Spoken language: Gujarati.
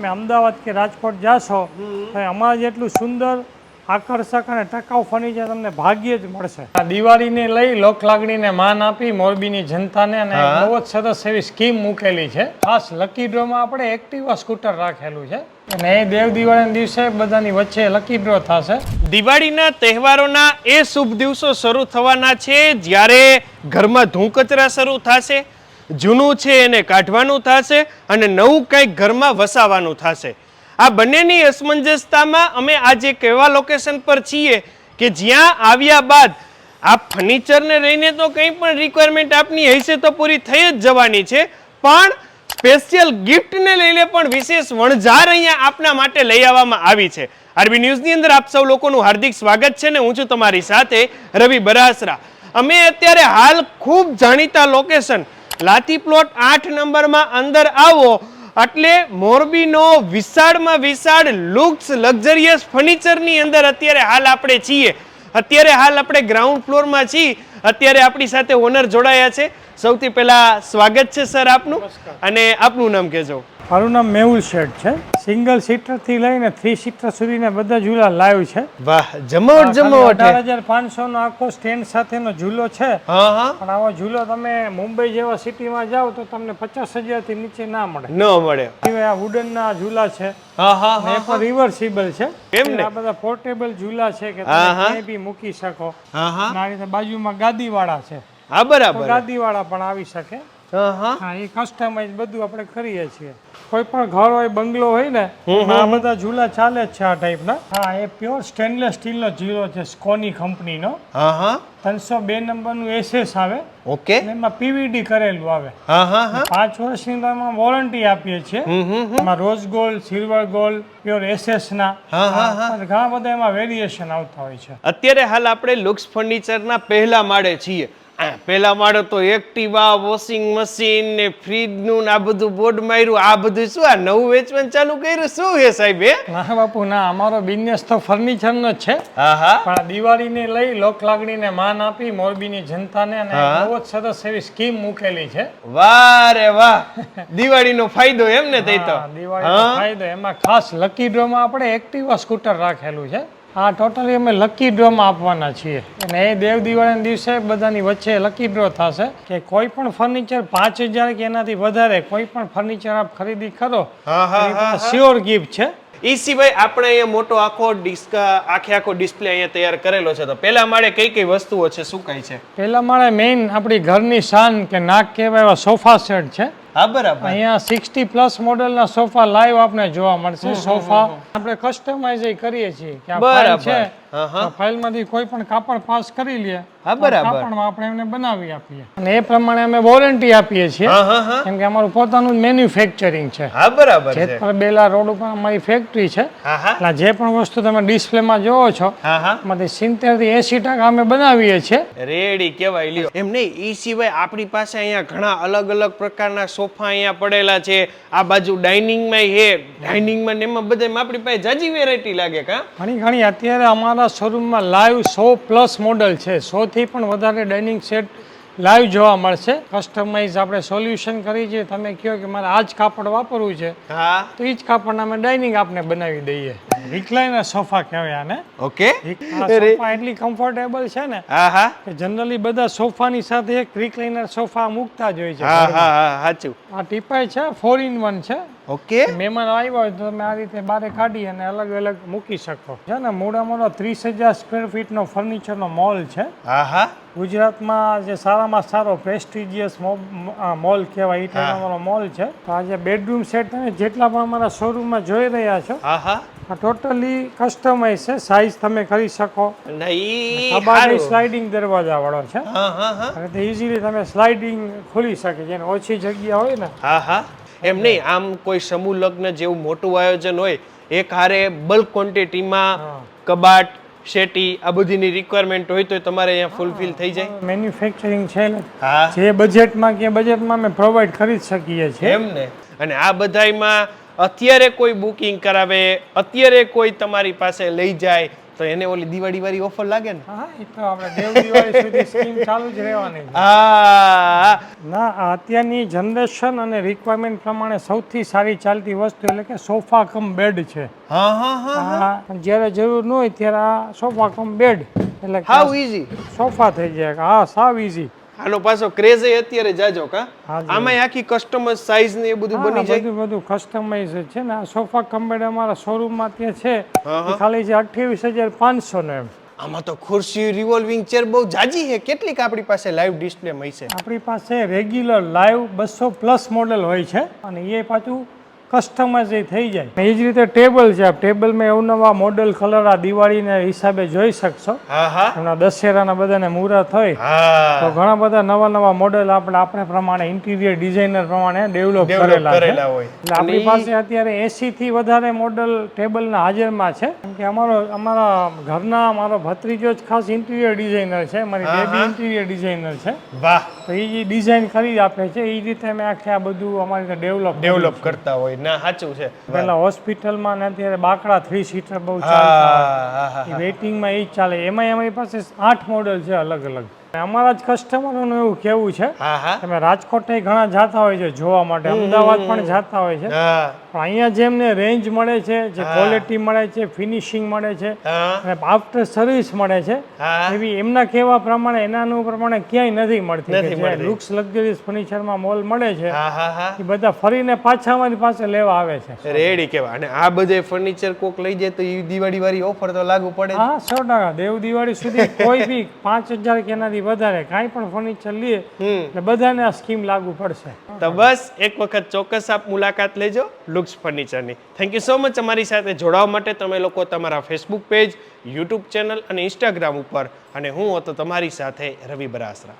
તમે અમદાવાદ કે રાજકોટ જાશો તો અમારા જેટલું સુંદર આકર્ષક અને ટકાઉ ફર્નિચર તમને ભાગ્યે જ મળશે. આ દિવાળીને લઈ લોક લાગણીને માન આપી મોરબીની જનતાને અને. બહુ જ સરસ એવી સ્કીમ મૂકેલી છે. ખાસ લકી ડ્રોમાં આપણે એક્ટિવા સ્કૂટર રાખેલું છે. અને એ દેવ દિવાળીના દિવસે બધાની વચ્ચે લકી ડ્રો થશે. દિવાળીના તહેવારોના એ શુભ દિવસો શરૂ થવાના છે જ્યારે ઘરમાં ધૂળ કચરા શરૂ થશે. જૂનું છે એને કાઢવાનું થશે અને નવું કંઈક ઘરમાં વસાવાનું થશે. આ બંનેની અસમંજસતામાં અમે આજે એક એવા લોકેશન પર છીએ કે જ્યાં આવ્યા બાદ આ ફર્નિચરને લઈને તો કંઈ પણ રિક્વાયરમેન્ટ આપની હશે તો પૂરી થઈ જ જવાની છે, પણ સ્પેશિયલ ગિફ્ટને લઈને પણ વિશેષ વણઝાર અહીંયા આપના માટે લઈ આવવામાં આવી છે. આરબી ન્યૂઝની અંદર આપ સૌ લોકોનું હાર્દિક સ્વાગત છે ને હું છું તમારી સાથે રવિ બરાસરા. અમે અત્યારે હાલ ખૂબ જાણીતા લોકેશન લાતી પ્લોટ આઠ નંબરમાં અંદર આવો. એટલે મોરબીનો વિશાળમાં વિશાળ લુક્સ લક્ઝરિયસ ફર્નિચરની અંદર અત્યારે હાલ આપણે છીએ. અત્યારે હાલ આપણે ગ્રાઉન્ડ ફ્લોરમાં છીએ. અત્યારે આપણી સાથે ઓનર જોડાયા છે. સૌથી પહેલાં સ્વાગત છે સર આપનું. અને આપનું નામ કહેજો. મારું નામ મેહુલ શેઠ છે. સિંગલ સીટરથી લઈને થ્રી સીટર સુધીના બધા ઝૂલા લાઈવ છે. વાહ જમાવટ જમાવટ અઢાર હજાર પાંચસોનો આખો સ્ટેન્ડ સાથેનો ઝૂલો છે. પણ આવો ઝૂલો તમે મુંબઈ જેવા સિટીમાં જાઓ તો તમને પચાસ હજારથી નીચે ના મળે. ન મળે. સિવાય આ વુડનના ઝૂલા છે. હા હા એ પણ રિવર્સિબલ છે. એમ ને? આ બધા પોર્ટેબલ ઝૂલા છે કે તમે. ક્યાંય બી મૂકી શકો. આ રીતે બાજુમાં ગાદીવાળા છે. હા બરાબર. ગાદીવાળા પણ આવી શકે. હા એ કસ્ટમાઇઝ બધું આપણે કરીએ છીએ. કોઈ પણ ઘર હોય બંગલો હોય ને આ બધા ઝૂલા ચાલે જ છે આ ટાઈપના હા એ પ્યોર સ્ટેનલેસ સ્ટીલનો ઝીરો છે સ્કોની કંપનીનો હા હા. ત્રણસો બે નંબરનું એસએસ આવે. ઓકે. એમાં પીવીડી કરેલું આવે. હા હા હા. પાંચ વર્ષની અંદર વોરંટી આપીએ છીએ. એમાં rose gold silver gold pure SS ના. હા, હા, હા. ઘણા બધા એમાં વેરિએશન આવતા હોય છે. અત્યારે હાલ આપણે લુક્સ ફર્નિચરના પહેલા માળે છીએ. આ માળો તો એક્ટિવા વોશિંગ મશીન ને ફ્રીજનું આ બધું બોર્ડ માર્યું. આ બધું શું આ નવું વેચવાનું ચાલુ કર્યું? શું હે સાહેબ ના બાપુ ના અમારો બિઝનેસ તો ફર્નિચર નો છે. હા હા. પણ દિવાળી ને લઈ લોક લાગણીને માન આપી મોરબી ની જનતા ને બહુ જ સરસ એવી સ્કીમ મૂકેલી છે. વાહ રે વાહ. દિવાળીનો ફાયદો એમ ને તે? તો દિવાળી ફાયદો. એમાં ખાસ લકી ડ્રોમાં આપણે એક્ટિવા સ્કૂટર રાખેલું છે. આ ટોટલી અમે લકી ડ્રોમાં આપવાના છીએ. અને એ દેવ દિવાળીના દિવસે બધાની વચ્ચે લકી ડ્રો થશે કે કોઈ પણ ફર્નિચર પાંચ હજાર કે એનાથી વધારે કોઈ પણ ફર્નિચર આપ ખરીદી કરો હા, હા, હા, શ્યોર ગિફ્ટ છે. એ સિવાય આપણે અહીંયા મોટો આખો ડિસ્ક આખે આખો ડિસ્પ્લે અહીંયા તૈયાર કરેલો છે. તો પહેલા માળે કઈ કઈ વસ્તુઓ છે? શું કઈ છે? પહેલા માળે મેઇન આપણી ઘરની શાન કે નાક કહેવાય એવા સોફા સેટ છે. હા બરાબર. અહીંયા સિક્સટી પ્લસ મોડેલના સોફા લાઈવ આપણે જોવા મળશે. સોફા આપણે કસ્ટમાઇઝ કરીએ છીએ. કે આ ફાઇલ છે હા, હા. આ ફાઇલમાંથી કોઈ પણ કાપડ પાસ કરી લે. હા, બરાબર. કાપડમાં આપણે એમને બનાવી આપીએ. અને એ પ્રમાણે અમે વોરંટી આપીએ છીએ. હા હા હા. કેમ કે અમારું પોતાનું મેન્યુફેક્ચરિંગ છે. હા બરાબર છે. જેતપર બેલા રોડ ઉપર અમારી ફેક્ટરી છે. એટલે જે પણ વસ્તુ તમે ડિસ્પ્લેમાં જોવો છો એમાંથી સિત્તેરથી એસી ટકા અમે બનાવીએ છીએ. રેડી કેવાય લ્યો. એમ નહીં એ સિવાય આપણી પાસે અહીંયા ઘણા અલગ અલગ પ્રકારના સોફા અહીંયા પડેલા છે. આ બાજુ ડાઇનિંગમાં હે ડાઇનિંગમાં ને એમાં બધા આપણી પાસે જાજી વેરાયટી લાગે કા? ઘણી ઘણી અત્યારે અમારા શોરૂમમાં લાઈવ સો પ્લસ મોડલ છે. સોથી પણ વધારે ડાઇનિંગ સેટ લાઈવ જોવા મળશે. કસ્ટમાઇઝ આપણે સોલ્યુશન કરી છે. તમે કહો કે મારે આ જ કાપડ વાપરવું છે. હા. તો એ જ કાપડના અમે ડાઇનિંગ આપને બનાવી દઈએ. રિક્લાઇનર સોફા કહેવાય આને. ઓકે સોફા એટલી કમ્ફર્ટેબલ છે ને હા હા. કે જનરલી બધા સોફાની સાથે એક રિક્લાઇનર સોફા મૂકતા જ હોય છે હા હા હા સાચું. આ ટીપાય છે ફોર ઇન વન છે. ઓકે મહેમાન આવ્યા હોય તો તમે આ રીતે બારે કાઢી અને અલગ અલગ મૂકી શકો. છે ને મોડા મોટો ત્રીસ હજાર સ્ક્વેર ફીટનો ફર્નિચરનો મોલ છે. હા હા. ગુજરાતમાં જે સારામાં સારો પ્રેસ્ટિજિયસ મોલ કહેવાય ટાઈપનો મોલ છે. તો આ જે બેડરૂમ સેટ તમે જેટલા પણ અમારા શોરૂમમાં જોઈ રહ્યા છો હા હા. ટોટલી કસ્ટમાઇઝ છે. સાઇઝ તમે કરી શકો. ના ઈ કબાટ સ્લાઇડિંગ દરવાજા વાળો છે. હા હા હા. તે ઇઝીલી તમે સ્લાઇડિંગ ખોલી શકે જેને ઓછી જગ્યા હોય ને. હા હા. એમ નહીં આમ કોઈ સમૂહ લગ્ન જેવું મોટું આયોજન હોય એક હારે બલ્ક ક્વોન્ટિટીમાં કબાટ શેટી આ બધીની રિક્વાયરમેન્ટ હોય તો તમારે અહીંયા ફૂલફિલ થઈ જાય. મેન્યુફેક્ચરિંગ છે ને. જે બજેટમાં કે બજેટમાં અમે પ્રોવાઈડ કરી શકીએ છીએ. એમ ને. અને આ બધાયમાં અત્યારે કોઈ બુકિંગ કરાવે અત્યારે કોઈ તમારી પાસે લઈ જાય તો એને ઓલી દિવાળી વાળી ઓફર લાગે ને? હા એ તો આપણે દેવ દિવાળી સુધી સ્કીમ ચાલુ જ રહેવાની હા. ના અત્યારની જનરેશન અને રિક્વાયરમેન્ટ પ્રમાણે સૌથી સારી ચાલતી વસ્તુ એટલે કે સોફા કમ બેડ છે. હા હા હા જ્યારે જરૂર ન હોય ત્યારે આ સોફા કમ બેડ એટલે હાઉ ઈઝી સોફા થઈ જાય. હા સાવ ઈઝી આનો પાછો ક્રેઝ અત્યારે જાજો કા? આમાં આખી કસ્ટમર સાઈઝ ને એ બધું બની જાય. બધું બધું કસ્ટમાઇઝ છે ને. આ સોફા કમ્બેડ અમારા શોરૂમમાં ત્યાં છે. ખાલી છે અઠ્યાવીસ હજાર પાંચસો નો એમ. આમાં તો ખુરશી રિવોલ્વિંગ ચેર બહુ જાજી છે. કેટલીક આપણી પાસે લાઈવ ડિસ્પ્લે હોય છે આપણી પાસે રેગ્યુલર લાઈવ બસો પ્લસ મોડેલ હોય છે. અને એ પાછું કસ્ટમાઇઝ થઈ જાય. એ જ રીતે ટેબલ છે. આ ટેબલમાં અવનવા મોડેલ કલર આ દિવાળીના હિસાબે જોઈ શકશો. હા હા. હમણાં દશેરાના બધાને મુહૂર્ત હોય તો ઘણા બધા નવા નવા મોડેલ આપણે આપણે પ્રમાણે ઇન્ટિરિયર ડિઝાઇનર પ્રમાણે ડેવલપ કરેલા છે. હોય. એટલે આપણી પાસે અત્યારે એસી થી વધારે મોડલ ટેબલના હાજરમાં છે. કેમ કે અમારો અમારા ઘરના મારો ભત્રીજો જ ખાસ ઇન્ટિરિયર ડિઝાઇનર છે. મારી બેબી ઇન્ટિરિયર ડિઝાઇનર છે. વાહ. તો એ જે ડિઝાઇન કરી આપે છે. એ રીતે અમે આખે આ બધું અમારી ડેવલપ ડેવલપ કરતા હોય ના સાચું છે. પેલા હોસ્પિટલમાં ને અત્યારે બાકડા થ્રી સીટર બહુ ચાલે વેઇટિંગમાં એ ચાલે. એમાંય અમારી પાસે આઠ મોડલ છે અલગ અલગ. અમારા જ કસ્ટમરોનું એવું કેવું છે. તમે રાજકોટ ઘણા જાતા હોય છે જોવા માટે. અમદાવાદ પણ જાતા હોય છે. અહીંયા જે એમને રેન્જ મળે છે જે ક્વોલિટી મળે છે ફિનિશિંગ મળે છે અને આફ્ટર સર્વિસ મળે છે એવી એમના કહેવા પ્રમાણે એનાનું પ્રમાણે ક્યાંય નથી મળતી. લુક્સ લક્ઝરીઝ ફર્નિચરમાં મોલ મળે છે એ બધા ફરીને પાછા અમારી પાસે લેવા આવે છે. રેડી કેવા અને આ બધે ફર્નિચર કોક લઈ જાય તો એ દિવાળી વાળી ઓફર તો લાગુ પડે હા સો ટકા. દેવ દિવાળી સુધી કોઈ બી પાંચ હજાર કે એનાથી વધારે કાંઈ પણ ફર્નિચર લઈએ એટલે બધાને આ સ્કીમ લાગુ પડશે. તો બસ એક વખત ચોક્કસ આપ મુલાકાત લેજો. લુક્સ ફર્નિચરની. થેન્ક યુ સો મચ અમારી સાથે જોડાવા માટે. તમે લોકો તમારા ફેસબુક પેજ યુટ્યુબ ચેનલ અને ઇન્સ્ટાગ્રામ ઉપર. અને હું હતો તમારી સાથે રવિ બરાસરા.